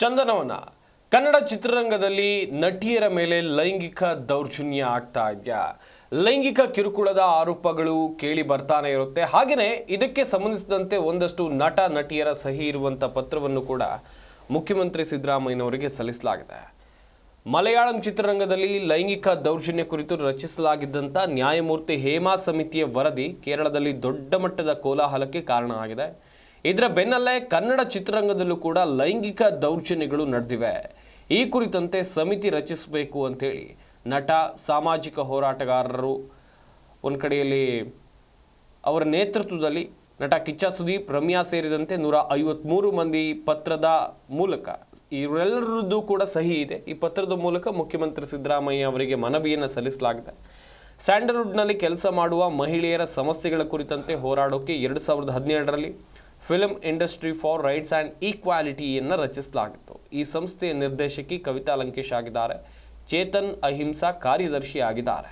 ಚಂದನವನ. ಕನ್ನಡ ಚಿತ್ರರಂಗದಲ್ಲಿ ನಟಿಯರ ಮೇಲೆ ಲೈಂಗಿಕ ದೌರ್ಜನ್ಯ ಆಗ್ತಾ ಇದೆಯಾ? ಲೈಂಗಿಕ ಕಿರುಕುಳದ ಆರೋಪಗಳು ಕೇಳಿ ಬರ್ತಾನೆ ಇರುತ್ತೆ. ಹಾಗೆಯೇ ಇದಕ್ಕೆ ಸಂಬಂಧಿಸಿದಂತೆ ಒಂದಷ್ಟು ನಟ, ನಟಿಯರ ಸಹಿ ಇರುವಂಥ ಪತ್ರವನ್ನು ಕೂಡ ಮುಖ್ಯಮಂತ್ರಿ ಸಿದ್ದರಾಮಯ್ಯನವರಿಗೆ ಸಲ್ಲಿಸಲಾಗಿದೆ. ಮಲಯಾಳಂ ಚಿತ್ರರಂಗದಲ್ಲಿ ಲೈಂಗಿಕ ದೌರ್ಜನ್ಯ ಕುರಿತು ರಚಿಸಲಾಗಿದ್ದಂಥ ನ್ಯಾಯಮೂರ್ತಿ ಹೇಮಾ ಸಮಿತಿಯ ವರದಿ ಕೇರಳದಲ್ಲಿ ದೊಡ್ಡ ಮಟ್ಟದ ಕೋಲಾಹಲಕ್ಕೆ ಕಾರಣ ಆಗಿದೆ. ಇದರ ಬೆನ್ನಲ್ಲೇ ಕನ್ನಡ ಚಿತ್ರರಂಗದಲ್ಲೂ ಕೂಡ ಲೈಂಗಿಕ ದೌರ್ಜನ್ಯಗಳು ನಡೆದಿವೆ. ಈ ಕುರಿತಂತೆ ಸಮಿತಿ ರಚಿಸಬೇಕು ಅಂತೇಳಿ ನಟ, ಸಾಮಾಜಿಕ ಹೋರಾಟಗಾರರು ಒಂದು ಕಡೆಯಲ್ಲಿ ಅವರ ನೇತೃತ್ವದಲ್ಲಿ ನಟ ಕಿಚ್ಚ ಸುದೀಪ್, ರಮ್ಯಾ ಸೇರಿದಂತೆ ನೂರ ಐವತ್ಮೂರು ಮಂದಿ ಪತ್ರದ ಮೂಲಕ ಇವರೆಲ್ಲರದ್ದು ಕೂಡ ಸಹಿ ಇದೆ. ಈ ಪತ್ರದ ಮೂಲಕ ಮುಖ್ಯಮಂತ್ರಿ ಸಿದ್ದರಾಮಯ್ಯ ಅವರಿಗೆ ಮನವಿಯನ್ನು ಸಲ್ಲಿಸಲಾಗಿದೆ. ಸ್ಯಾಂಡಲ್ವುಡ್ನಲ್ಲಿ ಕೆಲಸ ಮಾಡುವ ಮಹಿಳೆಯರ ಸಮಸ್ಯೆಗಳ ಕುರಿತಂತೆ ಹೋರಾಡೋಕೆ ಎರಡು ಸಾವಿರದ ಹದಿನೇಳರಲ್ಲಿ film industry for rights and ಈಕ್ವಾಲಿಟಿಯನ್ನು ರಚಿಸಲಾಗಿತ್ತು ಈ ಸಂಸ್ಥೆಯ ನಿರ್ದೇಶಕಿ ಕವಿತಾ ಲಂಕೇಶ್ ಆಗಿದ್ದಾರೆ ಚೇತನ್ ಅಹಿಂಸಾ ಕಾರ್ಯದರ್ಶಿ ಆಗಿದ್ದಾರೆ